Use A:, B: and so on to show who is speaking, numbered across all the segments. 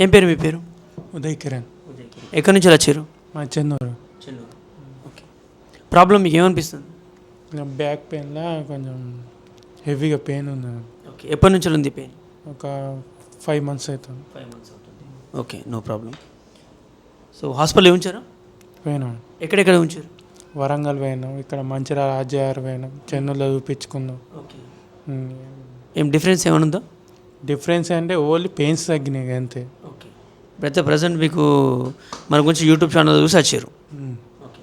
A: ఏం పేరు మీ పేరు?
B: ఉదయ్ కిరణ్.
A: ఎక్కడి నుంచి వచ్చారు?
B: మా చెన్నూరు.
A: ఓకే. ప్రాబ్లం మీకు ఏమనిపిస్తుంది?
B: బ్యాక్ పెయిన్లా కొంచెం హెవీగా పెయిన్ ఉంది.
A: ఓకే. ఎప్పటి నుంచి ఉంది పెయిన్?
B: ఒక ఫైవ్ మంత్స్ అవుతుంది.
A: ఫైవ్ మంత్స్ అవుతుంది. Okay. No problem. So hospital ఉంచారా?
B: పోయినాం.
A: ఎక్కడెక్కడ ఉంచారు?
B: వరంగల్ పోయినాం. ఇక్కడ మంచిర్యాల రాజ్యార్ పోయినాం. చెన్నూరులో చూపించుకున్నాం.
A: ఓకే. ఏం డిఫరెన్స్ ఏమైనా ఉందా?
B: డిఫరెన్స్ అంటే ఓన్లీ పెయిన్స్ తగ్గినాయి అంతే.
A: ఇప్పుడైతే ప్రజెంట్ మీకు మన గురించి యూట్యూబ్ ఛానల్ చూసి వచ్చారు. ఓకే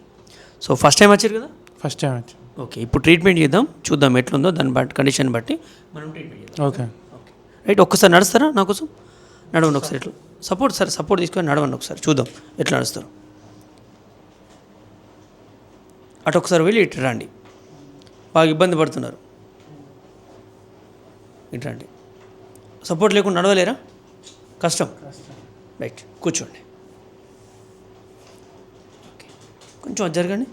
A: సో ఫస్ట్ టైం వచ్చారు కదా?
B: ఫస్ట్ టైం వచ్చి.
A: ఓకే ఇప్పుడు ట్రీట్మెంట్ చేద్దాం చూద్దాం ఎట్లుందో దాన్ని బట్టి కండిషన్ బట్టి మనం ట్రీట్మెంట్ చేద్దాం.
B: ఓకే.
A: ఓకే. రైట్ ఒక్కసారి నడుస్తారా నా కోసం? నడవండి ఒకసారి ఇట్లా. సపోర్ట్ సార్ సపోర్ట్ తీసుకొని నడవండి ఒకసారి చూద్దాం ఎట్లా నడుస్తారు. అటు ఒకసారి వెళ్ళి ఇటు రండి. బాగా ఇబ్బంది పడుతున్నారు. ఇటు రండి. సపోర్ట్ లేకుండా నడవలేరా? కష్టం. రైట్ కూర్చోండి. ఓకే కొంచెం జరగండి.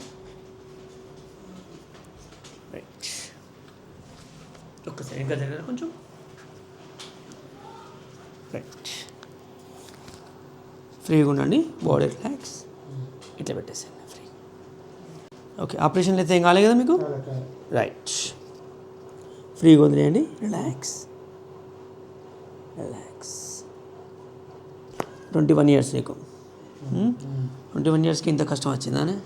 A: రైట్ ఒక్కసారి ఇంకా జరగాలి కొంచెం. రైట్ ఫ్రీగా ఉండండి. బాడీ రిలాక్స్ ఇట్లా పెట్టేసేయండి ఫ్రీ ఓకే ఆపరేషన్ అయితే ఏం కాలేదు కదా మీకు? రైట్ ఫ్రీగా వదిలేయండి. Relax relax twenty one years నీకు. ట్వంటీ వన్ ఇయర్స్కి ఇంత కష్టం వచ్చిందానే?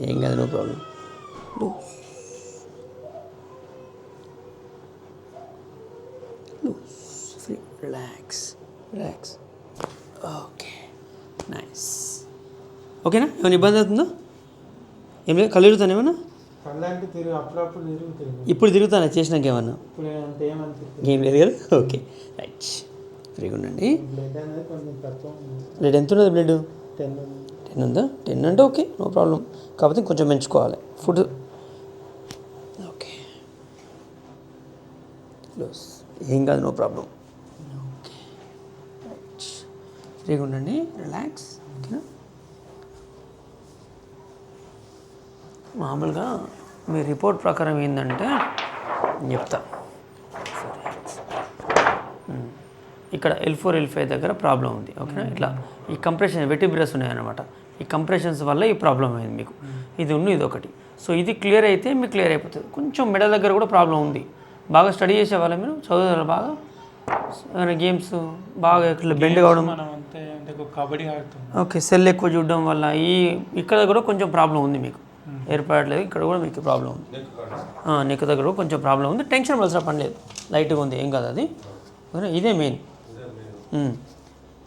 A: ఏం కాదు no problem. Relax relax. Okay. Nice. ఓకేనా? ఏమైనా ఇబ్బంది అవుతుందా? ఏం లేదు కళ్ళు తిరుగుతాను ఏమన్నా? ఇప్పుడు తిరుగుతాను? చేసినాక ఏమన్నా? ఏం లేదు కదా? ఓకే. రైట్. ఫ్రీగా ఉండండి.
B: బ్లడ్
A: ఎంత ఉన్నది బ్లడ్
B: టెన్
A: టెన్ ఉందా? టెన్ అంటే ఓకే నో ప్రాబ్లం కాకపోతే కొంచెం పెంచుకోవాలి. ఫుడ్ ఓకే క్లోజ్ ఏం కాదు నో ప్రాబ్లం ఓకే రైట్ ఫ్రీగా ఉండండి. రిలాక్స్ ఓకేనా మామూలుగా మీ రిపోర్ట్ ప్రకారం ఏంటంటే చెప్తా. ఇక్కడ ఎల్ ఫోర్ ఎల్ ఫైవ్ దగ్గర ప్రాబ్లం ఉంది ఓకేనా ఇట్లా ఈ కంప్రెషన్ వెటిబ్రస్ ఉన్నాయన్నమాట. ఈ కంప్రెషన్స్ వల్ల ఈ ప్రాబ్లం అయింది మీకు. ఇది ఉన్న ఇది ఒకటి సో ఇది క్లియర్ అయితే మీకు క్లియర్ అయిపోతుంది. కొంచెం మెడ దగ్గర కూడా ప్రాబ్లం ఉంది. బాగా స్టడీ చేసేవాళ్ళ మీరు చదువుతారు బాగా ఏమైనా గేమ్స్ బాగా ఇట్లా బెండ్ కావడం.
B: కబడ్డీ ఆడుతాం.
A: ఓకే సెల్ ఎక్కువ చూడడం వల్ల ఈ ఇక్కడ కూడా కొంచెం ప్రాబ్లం ఉంది మీకు. ఏర్పడట్లేదు ఇక్కడ కూడా మీకు ప్రాబ్లం ఉంది. నెక్ దగ్గర కూడా కొంచెం ప్రాబ్లం ఉంది. టెన్షన్ పడాల్సిన పని లేదు. లైట్గా ఉంది ఏం కాదు అది. ఓకేనా? ఇదే మెయిన్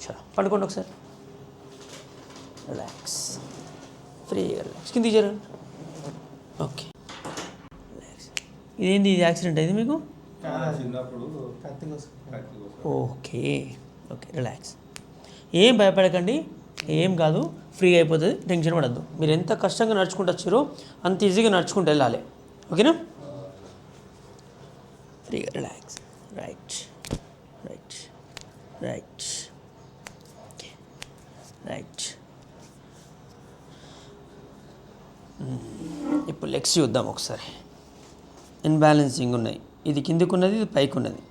A: చలో పడుకోండి ఒకసారి. రిలాక్స్ ఫ్రీగా రిలాక్స్ కిందికి జరగండి ఓకే రిలాక్స్ ఇదేంది ఇది? యాక్సిడెంట్ అయింది మీకు? ఓకే ఓకే రిలాక్స్ ఏం భయపడకండి. ఏం కాదు. ఫ్రీ అయిపోతుంది. టెన్షన్ పడద్దు. మీరు ఎంత కష్టంగా నడుచుకుంటూ వచ్చారో అంత ఈజీగా నడుచుకుంటూ వెళ్ళాలి. ఓకేనా ఫ్రీగా relax right right right hmm. ఇప్పుడు లెగ్స్ చూద్దాం ఒకసారి. ఇన్బ్యాలెన్సింగ్ ఉన్నాయి. ఇది కిందికి ఉన్నది ఇది పైకి ఉన్నది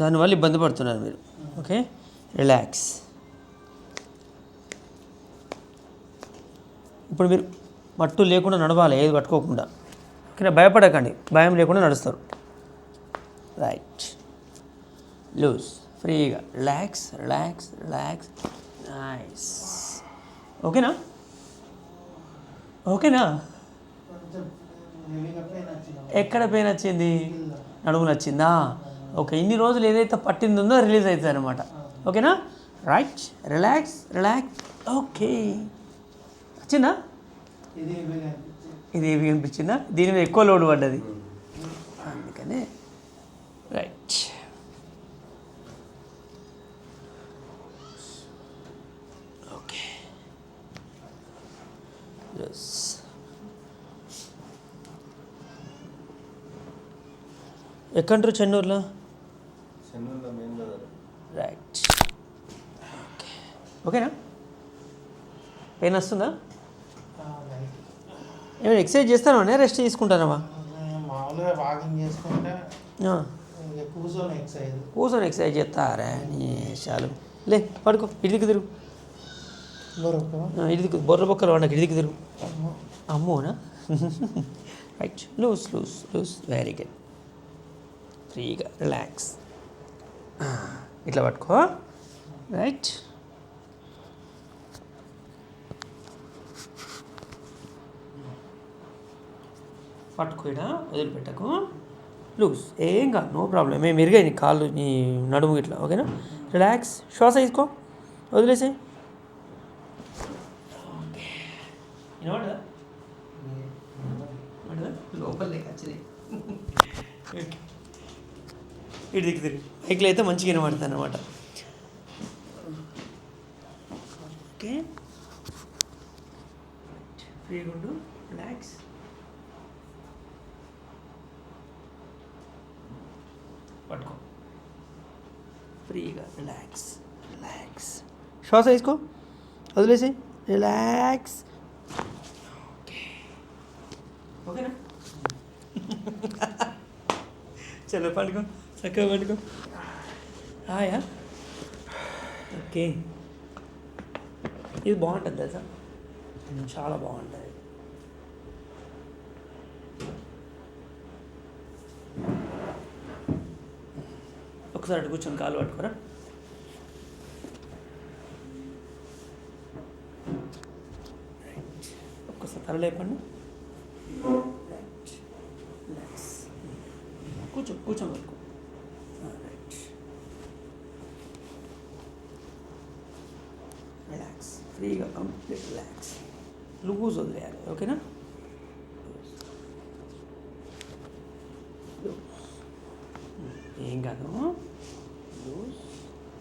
A: దానివల్ల ఇబ్బంది పడుతున్నారు మీరు. ఓకే రిలాక్స్ ఇప్పుడు మీరు మట్టు లేకుండా నడవాలి ఏది పట్టుకోకుండా. ఓకే భయపడకండి. భయం లేకుండా నడుస్తారు. రైట్ లూజ్ ఫ్రీగా. Relax relax relax. నైస్ ఓకేనా? ఓకేనా? ఎక్కడ పెయిన్ వచ్చింది? నడుము నచ్చిందా? ఓకే ఇన్ని రోజులు ఏదైతే పట్టింది ఉందో రిలీజ్ అవుతుంది అనమాట ఓకేనా? Right relax relax okay. వచ్చిందా ఇది ఏవి అనిపించిందా? దీని మీద ఎక్కువ లోడ్ పడ్డది. అందుకనే రైట్ ఓకే ఎస్ ఎక్కడంటారు చెన్నూరులో?
C: చెన్నూరులో మెయిన్ బజార్
A: రైట్. ఓకే. ఓకేనా? పెయిన్ వస్తుందా? ఏమైనా ఎక్సర్సైజ్ చేస్తారా రెస్ట్ తీసుకుంటారా
B: మామూలుగా వాకింగ్ చేసుకుంటే. ఇక కూర్చొని ఎక్సర్సైజ్.
A: కూర్చొని ఎక్సర్సైజ్ చేస్తారా? నీ చాలు లే పడుకో ఇడికి తిరుగు. ఇడికి బొర్ర బొక్కలు వాడకు ఇడికి తిరుగు. అమ్మోనా? Right loose loose loose very good ఫ్రీగా రిలాక్స్ ఇట్లా పట్టుకో. రైట్. పట్టుకో ఇడ వదిలిపెట్టకు. లూజ్ ఏం కాదు నో ప్రాబ్లం. మేము నీ కాళ్ళు నీ నడుము ఇట్లా ఓకేనా? రిలాక్స్ శ్వాస తీసుకో వదిలేసి లోపలే ఇటు దిక్కు తిరిగి. బైక్లో అయితే మంచిగా వినబడుతుంది అనమాట ఓకే. ఫ్రీగా ఉండు రిలాక్స్ పట్టుకో. ఫ్రీగా. రిలాక్స్ రిలాక్స్ శ్వాస వేసుకో వదిలేసి రిలాక్స్ ఓకే ఓకేనా చల్ల పండుకో చక్కగా పండుకో. ఆయా ఓకే. ఇది బాగుంటుంది తెలుసా? చాలా బాగుంటుంది. ఒకసారి అటు కూర్చొని కాలు పట్టుకోరా. ఒక్కసారి తరలేపండి కూర్చో కూర్చో రైట్ రిలాక్స్ ఫ్రీగా కంప్లీట్ రిలాక్స్ లూజ్ వదిలేయాలి ఓకేనా ఏం కాదు loose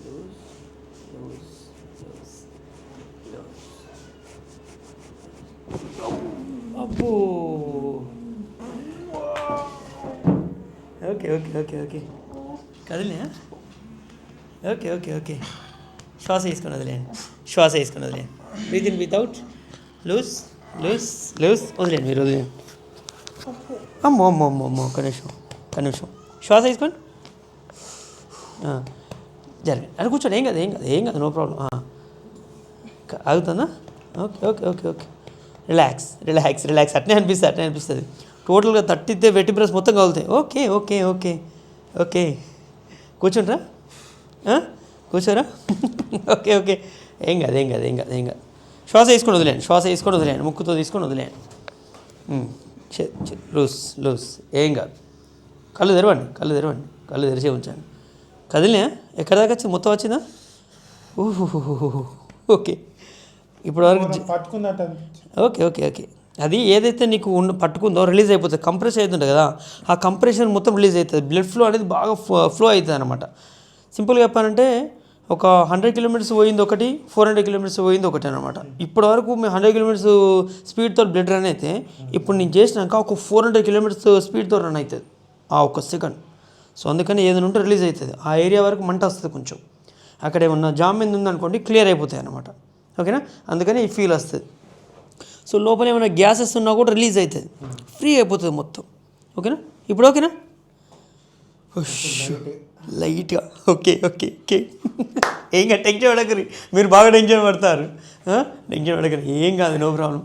A: loose loose loose loose అబ్బో okay okay okay. Okay okay okay. శ్వాస తీసుకొని వదిలేండి శ్వాస తీసుకొని వదిలేండి breathe in without loose loose loose వదిలేండి మీరు వదిలేండి అమ్మో అమ్మో అమ్మో అమ్మో. ఒక నిమిషం ఒక నిమిషం. శ్వాస తీసుకోండి జరిగి అది కూర్చోండి. ఏం కాదు ఏం కాదు ఏం కాదు no problem ఆగుతుందా? Okay okay okay okay. Relax relax relax అట్నే అనిపిస్తుంది అట్నే అనిపిస్తుంది. టోటల్గా తట్టితే వెట్టి బ్రష్ మొత్తం కలుగుతాయి ఓకే ఓకే ఓకే. ఓకే. కూర్చుంట్రా? కూర్చోరా? Okay okay. ఏం కాదు ఏం కాదు ఏం కాదు ఏం కాదు. శ్వాస వేసుకొని వదిలేయండి శ్వాస వేసుకొని వదిలేయండి ముక్కుతో తీసుకొని చె- లూస్ లూస్ ఏం కాదు. కళ్ళు తెరవండి కళ్ళు తెరవండి కళ్ళు తెరిచే ఉంచండి. కదిలినా? ఎక్కడ దాకా వచ్చింది మొత్తం వచ్చిందా? ఊహు ఓకే. ఇప్పుడు వరకు జ-
B: పట్టుకున్నట్టు
A: ఓకే ఓకే ఓకే. అది ఏదైతే నీకు ఉన్న పట్టుకుందో రిలీజ్ అయిపోతుంది కంప్రెస్ అవుతుంటుంది కదా ఆ కంప్రెషన్ మొత్తం రిలీజ్ అవుతుంది. బ్లడ్ ఫ్లో అనేది బాగా ఫ్లో అవుతుంది అనమాట సింపుల్గా చెప్పానంటే ఒక హండ్రెడ్ కిలోమీటర్స్ పోయింది ఒకటి ఫోర్ హండ్రెడ్ కిలోమీటర్స్ పోయింది ఒకటి అనమాట ఇప్పటి వరకు మేము హండ్రెడ్ కిలోమీటర్స్ స్పీడ్తో బ్లడ్ రన్ అయితే ఇప్పుడు నేను చేసినాక ఒక ఫోర్ హండ్రెడ్ కిలోమీటర్స్ స్పీడ్తో రన్ అవుతుంది ఆ ఒక్క సెకండ్ సో అందుకని ఏదైనా ఉంటే రిలీజ్ అవుతుంది. ఆ ఏరియా వరకు మంట వస్తుంది కొంచెం. అక్కడ ఏమన్నా జామ్ మీద ఉందనుకోండి క్లియర్ అయిపోతాయి అనమాట ఓకేనా అందుకని ఈ ఫీల్ వస్తుంది. సో లోపల ఏమైనా గ్యాసెస్ ఉన్నా కూడా రిలీజ్ అవుతుంది. ఫ్రీ అయిపోతుంది మొత్తం. ఓకేనా? ఇప్పుడు ఓకేనా? లైట్గా. Okay okay okay. ఏం టెన్షన్ పడకరి మీరు బాగా టెన్షన్ పడతారు. టెన్షన్ పడకరి ఏం కాదు నో ప్రాబ్లం.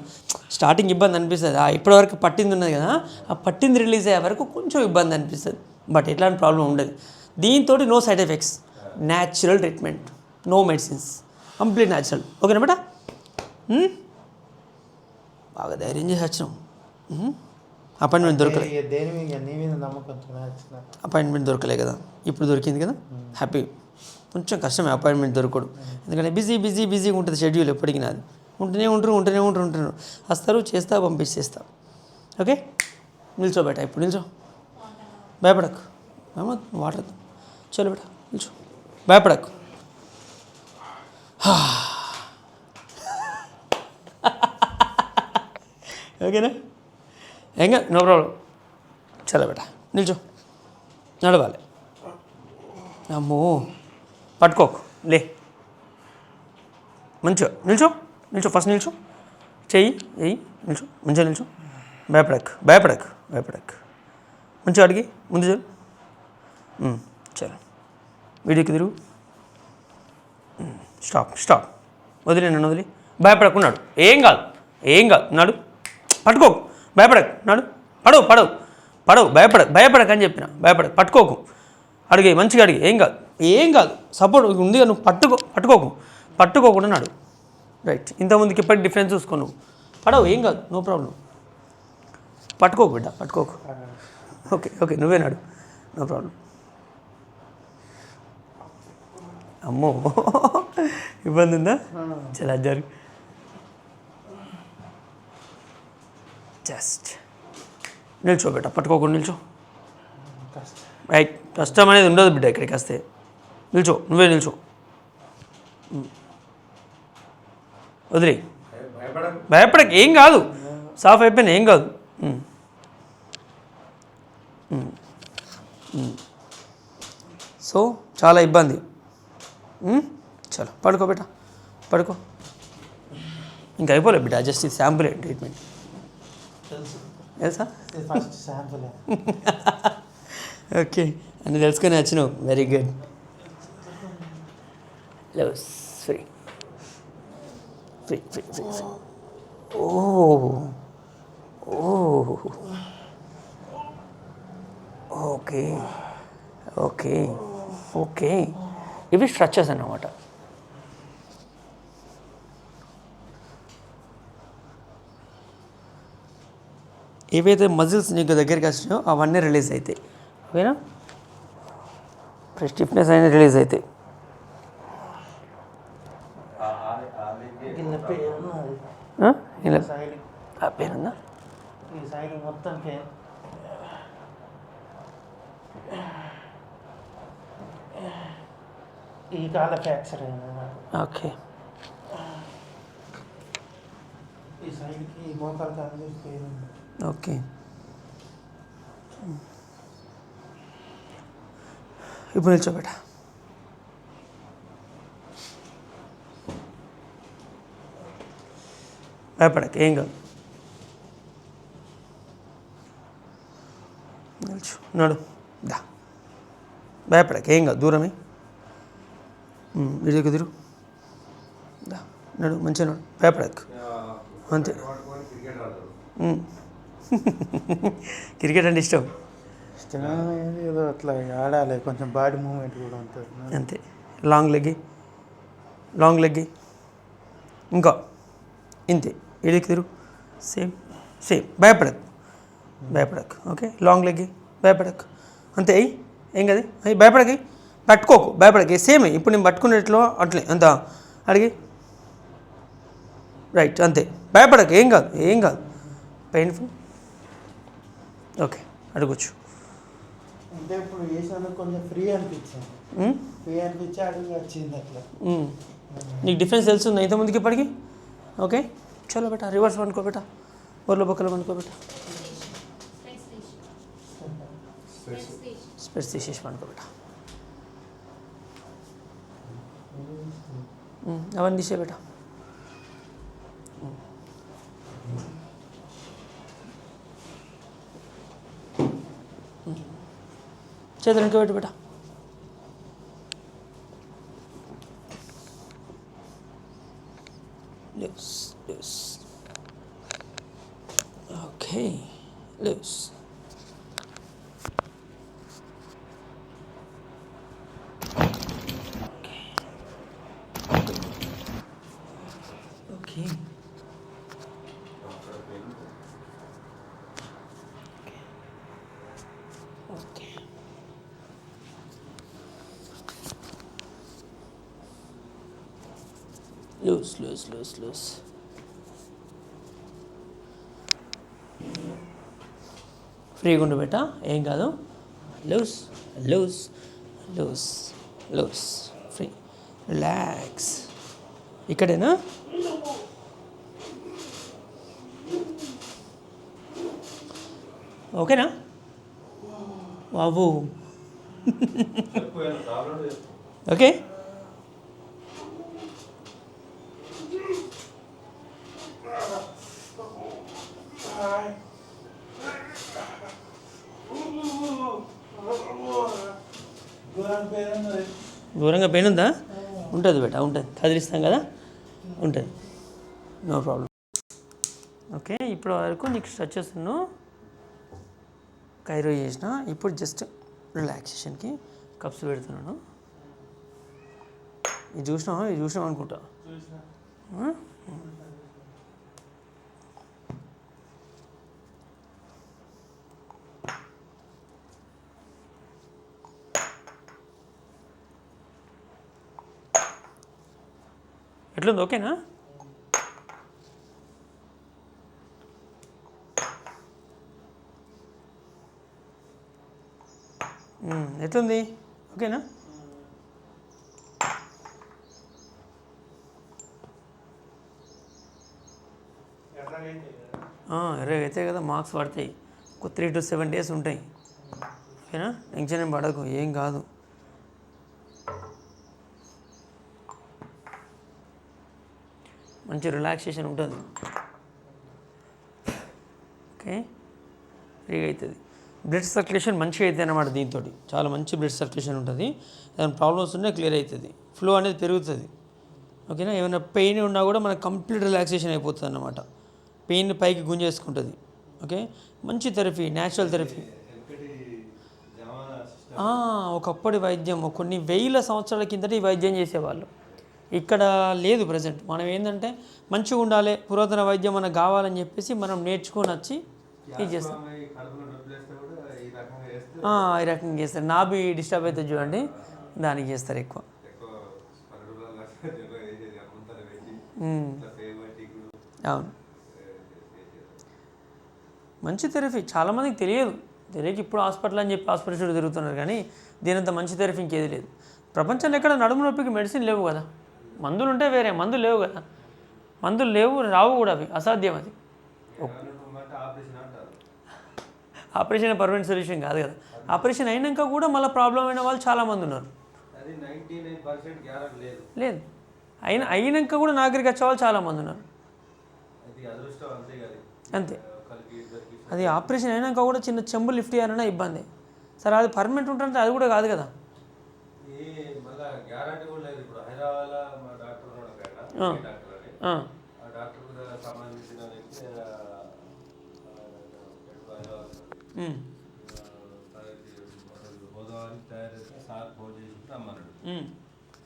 A: స్టార్టింగ్ ఇబ్బంది అనిపిస్తుంది. ఆ ఇప్పటివరకు పట్టింది ఉన్నది కదా ఆ పట్టింది రిలీజ్ అయ్యే వరకు కొంచెం ఇబ్బంది అనిపిస్తుంది. బట్ ఎట్లాంటి ప్రాబ్లం ఉండదు. దీంతో no side effects. Natural treatment. No medicines. Complete natural. ఓకేనా బేటా? బాగా ధైర్యం చేసి వచ్చినాం? అపాయింట్మెంట్ దొరకలే.
B: ఇక దేని మీద నీ మీద నమ్మకంతో వచ్చిన?
A: అపాయింట్మెంట్ దొరకలే కదా. ఇప్పుడు దొరికింది కదా. హ్యాపీ కొంచెం కష్టమే అపాయింట్మెంట్ దొరకడు. ఎందుకంటే బిజీ బిజీ బిజీగా ఉంటుంది షెడ్యూల్ ఎప్పటికీ నాది. ఉంటూనే ఉంటారు ఉంటూనే ఉంటారు ఉంటున్నారు వస్తారు చేస్తా పంపించేస్తా ఓకే నిల్చో బేట ఇప్పుడు నిల్చో. భయపడకు. వాటర్ చలో బేట నిల్చో. భయపడకు. ఓకేనా ఏం నో ప్రాబ్లం చాలా బేట నిల్చో నడవాలి అమ్మో పట్టుకోకు లే మంచిగా నిల్చో నిల్చో ఫస్ట్ నిల్చో చెయ్యి వెయ్యి నిల్చో మంచిగా నిల్చో భయపడకు భయపడకు భయపడకు మంచిగా అడిగి ముందు చలు ఉమ్, వీడియోకి తిరుగు స్టాప్ స్టాప్ వదిలే నన్ను వదిలి భయపడకున్నాడు ఏం కాదు ఏం కాదు నాడు పట్టుకోకు. భయపడకు. నాడు. పడవు పడవు పడవు భయపడ భయపడకు అని చెప్పిన. భయపడకు పట్టుకోకు. అడిగే మంచిగా అడిగి. ఏం కాదు. ఏం కాదు. సపోర్ట్ ఉంది నువ్వు పట్టుకో పట్టుకోకు. పట్టుకోకుండా నాడు. రైట్. ఇంతకుముందుకి ఇప్పటి డిఫరెన్స్ చూసుకో నువ్వు. పడవు ఏం కాదు. నో ప్రాబ్లం పట్టుకోకు బిడ్డ పట్టుకోకు. Okay okay. నువ్వే నాడు. నో ప్రాబ్లం అమ్మో. ఇబ్బంది ఉందా? చాలా జరుగు. జస్ట్ నిల్చో బిడ్డ పట్టుకోకుండా నిల్చో. రైట్ కష్టం అనేది ఉండదు బిడ్డ ఇక్కడికి వస్తే. నిల్చో నువ్వే నిల్చో. వదిలే.
C: భయపడక
A: ఏం కాదు. సాఫ్ అయిపోయినా ఏం కాదు. సో చాలా ఇబ్బంది. చలో పడుకో బిడ్డ పడుకో. ఇంకా అయిపోలే బిడ్డ జస్ట్ ఇది శాంపుల్ ట్రీట్మెంట్ తెలుసా
B: ఫస్ట్ శాంపుల్
A: ఓకే అని తెలుసుకొని వచ్చినావు very good Levi's free free free free free ఓ ఓ ఓకే ఓకే ఓకే ఇవి స్ట్రక్చర్స్ అన్నమాట ఏవైతే మజిల్స్ నీకు దగ్గరికి వచ్చినాయో అవన్నీ రిలీజ్ అవుతాయి ఓకేనా? స్టిఫ్నెస్ అయినా రిలీజ్ అవుతాయి
C: ఆ-
A: పేరుందా
B: ఈ కాల ఫ్రాక్చర్
A: ఓకే.
B: ఈ సైడ్కి మోకాలు కాదు ఉంది?
A: ఓకే. ఇప్పుడు నిల్చోబెట్ట. భయపడక ఏం కాదు. నిల్చో నడు దా. భయపడక ఏం కాదు దూరమే. ఇడికి తిరుగు. దా నడు మంచిగా నడు భయపడకు. అంతే.
C: క్రికెట్
A: అంటే ఇష్టం?
B: ఏదో అట్లా ఆడాలి. కొంచెం బాడీ మూమెంట్ కూడా ఉంటుంది.
A: అంతే. లాంగ్ లెగ్గి లాంగ్ లెగ్గి ఇంకా. ఇంతే. ఇడికి తిరు సేమ్ సేమ్ భయపడకు. భయపడకు. ఓకే లాంగ్ లెగ్గి భయపడకు. అంతే. అయ్యి ఏం కదా అయ్యి భయపడకి. పట్టుకోకు. భయపడకి. సేమ్ ఇప్పుడు నేను పట్టుకునేట్లో అట్లే. అంత. అడిగి. రైట్ అంతే. భయపడకు. ఏం కాదు. ఏం కాదు. పెయిన్ఫుల్ ఓకే అడగచ్చు.
B: అంటే ఇప్పుడు వేసాను కొంచెం ఫ్రీ అనిపించింది. ఫ్రీ అనిపించి అడుగు వచ్చింది అట్లా.
A: నీకు డిఫరెన్స్ తెలుస్తుంది ఇంతమందికి ఇప్పటికి? ఓకే చలో బేటా రివర్స్ పండుకో బేటా ఊర్లో బొక్కలు పండుకో బేటా. స్పెట్స్ తీసేసి పండుకో బేటా అవన్నీ తీసే బేటా. చేతులు వెనక పెట్టు లూస్ లూస్ లూస్ లూస్ ఫ్రీగా ఉండు బేట ఏం కాదు. Loose loose loose loose free relax ఇక్కడేనా? ఓకేనా? బాబు
C: చెప్పు ఏమైనా
A: పెయిన్ ఉందా ఉంటుంది బేట ఉంటుంది. కదిలిస్తాం కదా? ఉంటుంది. No problem. ఓకే ఇప్పుడు వరకు నీకు స్ట్రెచెస్ కైరో చేసిన ఇప్పుడు జస్ట్ రిలాక్సేషన్కి కప్స్ పెడుతున్నాను. ఇది చూసినావా? ఇది చూసినాం. అనుకుంటా ఎట్లుంది? ఓకేనా? ఎట్లుంది? ఓకేనా?
B: ఇరవై కదా
A: అయితే కదా మార్క్స్ పడతాయి. ఒక త్రీ టు సెవెన్ డేస్ ఉంటాయి. ఓకేనా? టెన్షన్ ఏం పడకు ఏం కాదు. మంచి రిలాక్సేషన్ ఉంటుంది. ఓకే ఫ్రీగా అవుతుంది బ్లడ్ సర్క్యులేషన్ మంచిగా అవుతుంది అన్నమాట దీంతో చాలా మంచి బ్లడ్ సర్క్యులేషన్ ఉంటుంది. ఏదైనా ప్రాబ్లమ్స్ ఉన్నా క్లియర్ అవుతుంది ఫ్లో అనేది పెరుగుతుంది. ఓకేనా ఏమైనా పెయిన్ ఉన్నా కూడా మనకు కంప్లీట్ రిలాక్సేషన్ అయిపోతుంది అన్నమాట. పెయిన్ పైకి గుంజేసుకుంటుంది. ఓకే మంచి థెరపీ న్యాచురల్ థెరపీ ఒకప్పటి వైద్యం. కొన్ని వేల సంవత్సరాల కిందట ఈ వైద్యం చేసేవాళ్ళు. ఇక్కడ లేదు ప్రజెంట్ మనం ఏంటంటే మంచిగా ఉండాలి పురాతన వైద్యం మనకు కావాలని చెప్పేసి మనం నేర్చుకొని వచ్చి ఇది చేస్తాం.
C: ఈ రకంగా
A: చేస్తారు. నాభి డిస్టర్బ్ అవుతుంది చూడండి దానికి చేస్తారు ఎక్కువ. అవును. మంచి థెరపీ చాలామందికి తెలియదు. తెలియక ఇప్పుడు హాస్పిటల్ అని చెప్పి హాస్పిటల్ తిరుగుతున్నారు కానీ దీనంత మంచి థెరపీ ఇంకేది లేదు. ప్రపంచంలో ఎక్కడ నడుము నొప్పికి మెడిసిన్ లేవు కదా. మందులు ఉంటే వేరే మందులు లేవు కదా. మందులు లేవు రావు కూడా అవి అసాధ్యం అది.
C: ఆపరేషన్
A: పర్మనెంట్ సొల్యూషన్ కాదు కదా. ఆపరేషన్ అయినాక కూడా మళ్ళీ ప్రాబ్లం అయిన వాళ్ళు చాలామంది ఉన్నారు.
C: లేదు.
A: అయిన అయినాక కూడా నా దగ్గరికి వచ్చే వాళ్ళు చాలామంది ఉన్నారు.
C: అంతే
A: అది ఆపరేషన్ అయినాక కూడా చిన్న చెంబు లిఫ్ట్ చేయాలన్నా ఇబ్బంది. సరే అది పర్మనెంట్ ఉంటుంటే అది కూడా కాదు కదా
C: ఈ మళ్ళా గ్యారంటీ కూడా లేదు ఇప్పుడు హైదరాబాద్లో మా డాక్టర్ ఉన్నాడు ఒక ఆయన,
A: ఆ.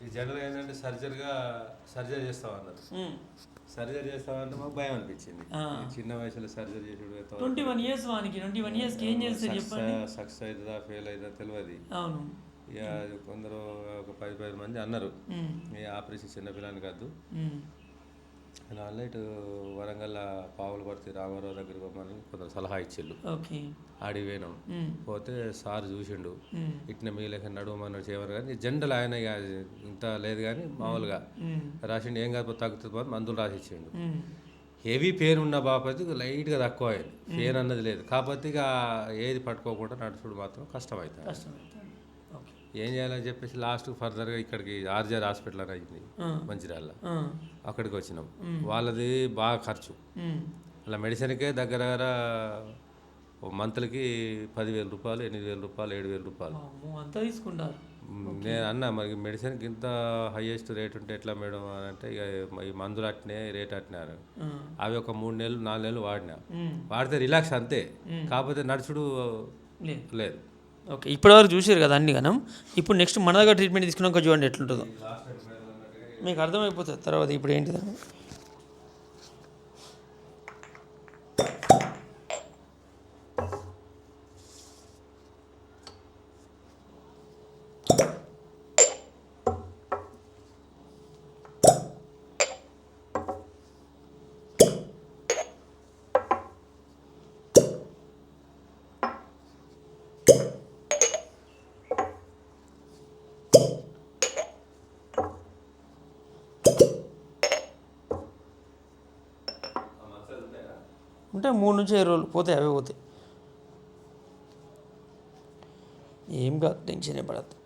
C: ఈ జనరల్ ఏంటంటే సర్జరీగా సర్జరీ చేస్తామన్నారు. సర్జరీ చేస్తామంటే మాకు భయం అనిపించింది చిన్న వయసులో సర్జరీ చేసుడు
A: ట్వంటీ వన్ ఇయర్స్ వానికి ట్వంటీ వన్ ఇయర్స్కి ఏం చేస్తారు చెప్పండి
C: సక్సెస్ అవుతుందా ఫెయిల్ అవుతుందా తెలియదు
A: అవును
C: ఇక కొందరు ఒక పది పది మంది అన్నారు. ఈ ఆపరేషన్ చిన్నపిల్లని కాదు. ఇటు వరంగల్ పావులు పడితే రామారావు దగ్గరికి పోమని కొందరు సలహా ఇచ్చిళ్ళు.
A: ఓకే.
C: ఆడికి పోయినాం. పోతే సార్ చూసిండు. ఇట్న మీ లెక్క నడుమన్నాడు చేయమని కానీ జనరల్ ఆయన ఇంత లేదు కానీ మామూలుగా రాసిండు. ఏం కాదు తగ్గుతుంది పోతే మందులు రాసిచ్చిండు. హెవీ పెయిన్ ఉన్న బాపతి లైట్గా తక్కువ అయింది. పెయిన్ అన్నది లేదు. కాకపోతే ఇక ఏది పట్టుకోకుండా నడుచుడు మాత్రం కష్టమవుతుంది ఏం చేయాలని చెప్పేసి లాస్ట్ ఫర్దర్గా ఇక్కడికి ఆర్జర్ హాస్పిటల్ అని అయింది. మంచిర్యాల. అక్కడికి వచ్చినాం. వాళ్ళది బాగా ఖర్చు. అలా మెడిసిన్కే దగ్గర దగ్గర మంత్లకి పదివేల రూపాయలు ఎనిమిది వేల రూపాయలు ఏడు వేల రూపాయలు.
A: అంతా తీసుకుంటారు.
C: నేను అన్నా మరి మెడిసిన్కి ఇంత హైయెస్ట్ రేట్ ఉంటే ఎట్లా మేడం అని అంటే ఇక ఈ మందులు అట్నే రేట్ అట్టినారు అవి ఒక మూడు నెలలు నాలుగు నెలలు వాడినా. వాడితే రిలాక్స్ అంతే. కాకపోతే నడుచుడు
A: లేదు. ఓకే ఇప్పటివరకు చూసారు కదా అన్ని గనం ఇప్పుడు నెక్స్ట్ మన దగ్గర ట్రీట్మెంట్ తీసుకున్నాక చూడండి ఎట్లుంటుందో. మీకు అర్థమైపోతుంది తర్వాత ఇప్పుడు ఏంటిదని ఉంటే మూడు నుంచి ఏడు రోజులు పోతాయి అవే పోతాయి. ఏం కాదు టెన్షన్ ఏ పడద్దు.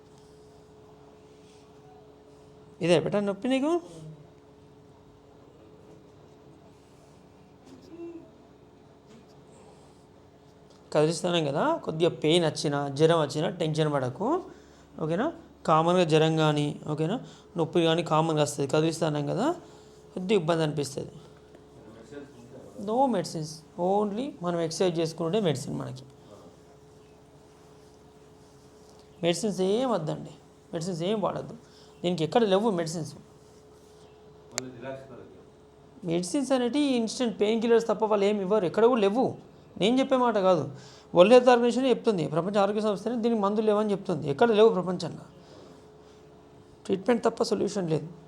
A: ఇదే బెటా నొప్పి నీకు? కదిలిస్తున్నాం కదా కొద్దిగా పెయిన్ వచ్చినా జ్వరం వచ్చినా టెన్షన్ పడకు. ఓకేనా? కామన్గా జ్వరం కానీ ఓకేనా? నొప్పి కానీ కామన్గా వస్తుంది. కదిలిస్తానం కదా కొద్దిగా ఇబ్బంది అనిపిస్తుంది. నో మెడిసిన్స్ ఓన్లీ మనం ఎక్సర్సైజ్ చేసుకుంటే మెడిసిన్ మనకి. మెడిసిన్స్ ఏం వద్దండి. మెడిసిన్స్ ఏం వాడద్దు. దీనికి ఎక్కడ లేవు మెడిసిన్స్ మెడిసిన్స్ అనేవి ఇన్స్టెంట్ పెయిన్ కిల్లర్స్ తప్ప వాళ్ళు ఏమి ఇవ్వరు. ఎక్కడ కూడా లేవు. నేను చెప్పే మాట కాదు. వరల్డ్ హెల్త్ ఆర్గనైజేషన్ చెప్తుంది. ప్రపంచ ఆరోగ్య సంస్థనే దీనికి మందులు లేవని చెప్తుంది. ఎక్కడ లేవు ప్రపంచంలో. ట్రీట్మెంట్ తప్ప సొల్యూషన్ లేదు.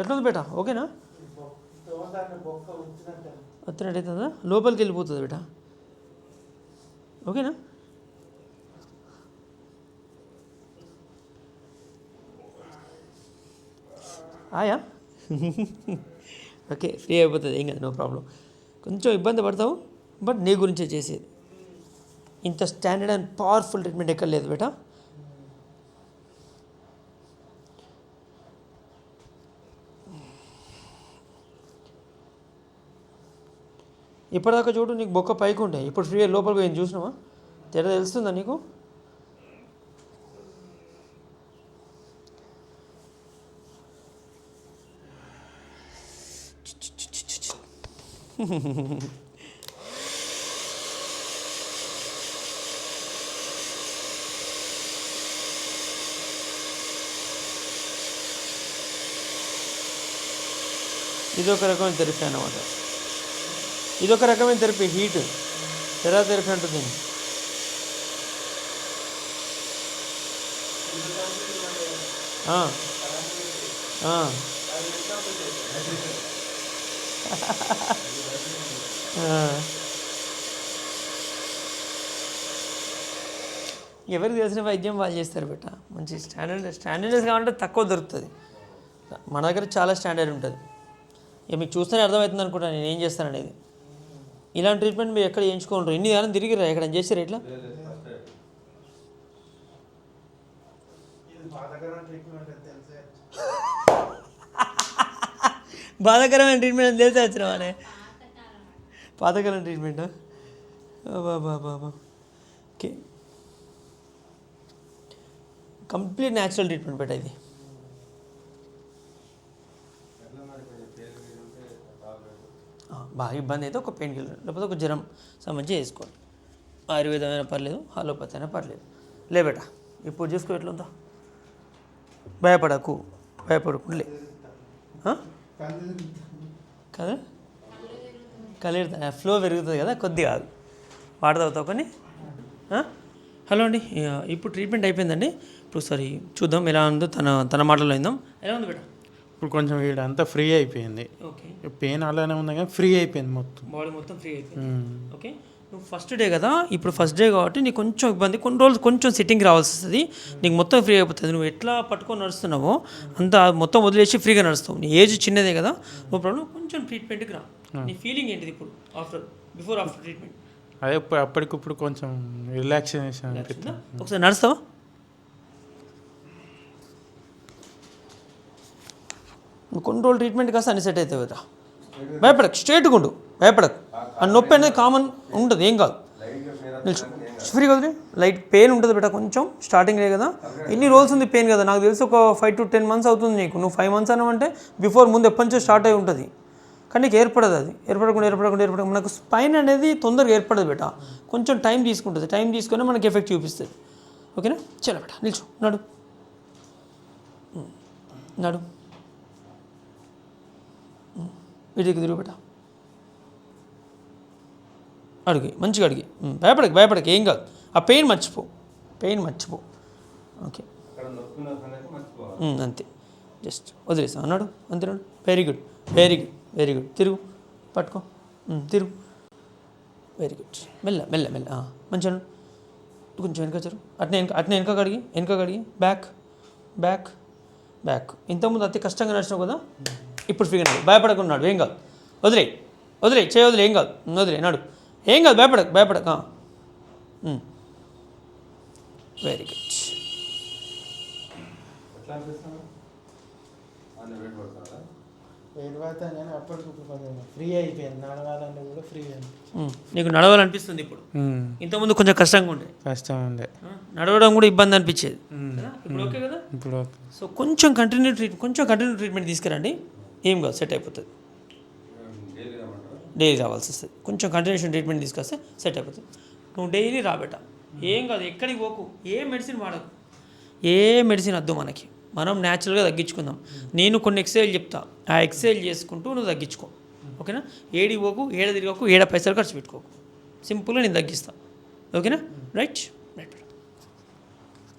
A: ఎట్లుంది బేటా? ఓకేనా? వచ్చినట్టయితుందా? అవుతుందా లోపలికి వెళ్ళిపోతుంది బేటా. ఓకేనా? ఆయా? ఓకే ఫ్రీ అయిపోతుంది ఏం కాదు నో ప్రాబ్లం. కొంచెం ఇబ్బంది పడతావు బట్ నీ గురించే చేసేది. ఇంత స్టాండర్డ్ అండ్ పవర్ఫుల్ ట్రీట్మెంట్ ఎక్కడ లేదు బేటా. ఇప్పటిదాకా చూడు నీకు బొక్క పైకి ఉండే. ఇప్పుడు ఫ్రీ లోపలికి పోయింది చూసినావా? తేడా తెలుస్తుందా నీకు? ఇది ఒక రకమైన థెరపీ అన్నమాట. ఇది ఒక రకమైన థెరపీ హీట్ తెరా థెరపీ అంటుంది? ఎవరికి తెలిసిన వైద్యం వాళ్ళు చేస్తారు బెట్ట మంచి స్టాండర్డ్ స్టాండర్డ్స్ కావాలంటే తక్కువ దొరుకుతుంది. మన దగ్గర చాలా స్టాండర్డ్ ఉంటుంది. ఇక మీకు చూస్తేనే అర్థమవుతుంది అనుకుంటాను నేను ఏం చేస్తాను అనేది ఇలాంటి ట్రీట్మెంట్ మీరు ఎక్కడ చేయించుకోండి ఇన్ని దానం తిరిగిరా ఎక్కడ చేసారు ఇట్లా బాధాకరమైన ట్రీట్మెంట్ అని తెలిసి వచ్చిన వాడే పాతకాలం ట్రీట్మెంట్ బాబా బాబా ఓకే. కంప్లీట్ న్యాచురల్ ట్రీట్మెంట్ బెట ఇది ఆ, బాగా ఇబ్బంది అయితే ఒక పెయిన్ కిల్లర్ లేకపోతే ఒక జ్వరం సంబంధించి వేసుకోండి. ఆయుర్వేదం అయినా పర్లేదు హాలోపతి అయినా పర్లేదు. లే బేట ఇప్పుడు చూసుకో ఎట్లుందో భయపడకు భయపడకు లే. కదా? కలిగితే ఫ్లో పెరుగుతుంది కదా కొద్దిగా కాదు. వాటర్ తాగుతావు కానీ హలో అండి ఇప్పుడు ట్రీట్మెంట్ అయిపోయిందండి. ఇప్పుడు సరే చూద్దాం ఎలా ఉందో తన తన మాటలో అయిందాం ఎలా ఉంది బేట?
B: ఇప్పుడు కొంచెం వీడు అంతా ఫ్రీ అయిపోయింది.
A: ఓకే.
B: పెయిన్ అలానే ఉంది కానీ ఫ్రీ అయిపోయింది మొత్తం.
A: బాడీ మొత్తం ఫ్రీ అయిపోయింది. ఓకే. నువ్వు ఫస్ట్ డే కదా ఇప్పుడు ఫస్ట్ డే కాబట్టి నీకు కొంచెం ఇబ్బంది కొన్ని రోజులు కొంచెం సిట్టింగ్ రావాల్సి వస్తుంది. నీకు మొత్తం ఫ్రీ అయిపోతుంది. నువ్వు ఎట్లా పట్టుకొని నడుస్తున్నావో అంత మొత్తం వదిలేసి ఫ్రీగా నడుస్తావు. నీ ఏజ్ చిన్నదే కదా నో ప్రాబ్లం కొంచెం ట్రీట్మెంట్కి రా. నీ ఫీలింగ్ ఏంటిది ఇప్పుడు ఆఫ్టర్ బిఫోర్ ఆఫ్టర్ ట్రీట్మెంట్
B: అదే ఇప్పుడు అప్పటికప్పుడు కొంచెం రిలాక్సేషన్
A: ఒకసారి నడుస్తావా? కొన్ని రోజులు ట్రీట్మెంట్ కాస్త అన్ని సెట్ అవుతుంది కదా. భయపడకు స్ట్రేట్గా ఉండు భయపడకు. ఆ నొప్పి అనేది కామన్ ఉంటుంది ఏం కాదు. నిల్చు. ఫ్రీ కదలే లైట్ పెయిన్ ఉంటుంది బేట కొంచెం స్టార్టింగ్లే కదా. ఎన్ని రోజులు ఉంది పెయిన్ కదా. నాకు తెలిసి ఒక ఫైవ్ టు టెన్ మంత్స్ అవుతుంది నీకు. నువ్వు ఫైవ్ మంత్స్ అన్నావంటే బిఫోర్ ముందు ఎప్పటి నుంచో స్టార్ట్ అయి ఉంటుంది. కానీ నీకు ఏర్పడదు అది. ఏర్పడకుండా ఏర్పడకుండా ఏర్పడకుండా. మనకు స్పైన్ అనేది తొందరగా ఏర్పడదు బేట కొంచెం టైం తీసుకుంటుంది. టైం తీసుకొని మనకి ఎఫెక్ట్ చూపిస్తుంది. ఓకేనా? చలో బేట నిల్చు. నడు. నడు. వీటికి తిరుగు బేట అడిగి మంచిగా అడిగి. భయపడకు భయపడకు ఏం కాదు. ఆ పెయిన్ మర్చిపో పెయిన్ మర్చిపో. ఓకే అంతే. జస్ట్ వదిలేసా. అన్నాడు అంతేనాడు very good very good very good తిరుగు పట్టుకో. తిరుగు. వెరీ గుడ్ మెల్ల మెల్ల మెల్ల. మంచిగా. కొంచెం వెనక చరు అట్నే వెనక అట్నే వెనక కడిగి వెనక కడిగి బ్యాక్ బ్యాక్ బ్యాక్ ఇంతకుముందు అతి కష్టంగా నడిచినావు కదా? ఇప్పుడు ఫ్రీగా నడు. భయపడకున్నాడు. ఏం కాదు. వదిలే. వదిలే. చేయ వదిలే. ఏం కాదు. వదిలే. నాడు. ఏం కాదు. భయపడకు భయపడక వెరీ గుడ్ నీకు నడవాలనిపిస్తుంది ఇప్పుడు. ఇంతకుముందు కొంచెం కష్టంగా ఉండే.
B: కష్టం ఉండే
A: నడవడం కూడా ఇబ్బంది అనిపించేది? ఇప్పుడు ఓకే కదా?
B: ఇప్పుడు.
A: సో కొంచెం కంటిన్యూ ట్రీట్ కొంచెం కంటిన్యూ ట్రీట్మెంట్ తీసుకురండి. ఏం కాదు సెట్ అయిపోతుంది. డైలీ రావాల్సి వస్తుంది. కొంచెం కంటిన్యూషన్ ట్రీట్మెంట్ తీసుకొస్తే సెట్ అయిపోతుంది. నువ్వు డైలీ రాబెట్ట ఏం కాదు ఎక్కడికి పోకు. ఏ మెడిసిన్ వాడకు. ఏ మెడిసిన్ వద్దు మనకి. మనం న్యాచురల్గా తగ్గించుకుందాం. నేను కొన్ని ఎక్సైజ్ చెప్తా. ఆ ఎక్సైజ్ చేసుకుంటూ నువ్వు తగ్గించుకో. ఓకేనా? ఏడి పోకు ఏడ తిరగకు ఏడ పైసలు ఖర్చు పెట్టుకోకు. సింపుల్గా నేను తగ్గిస్తా. ఓకేనా? రైట్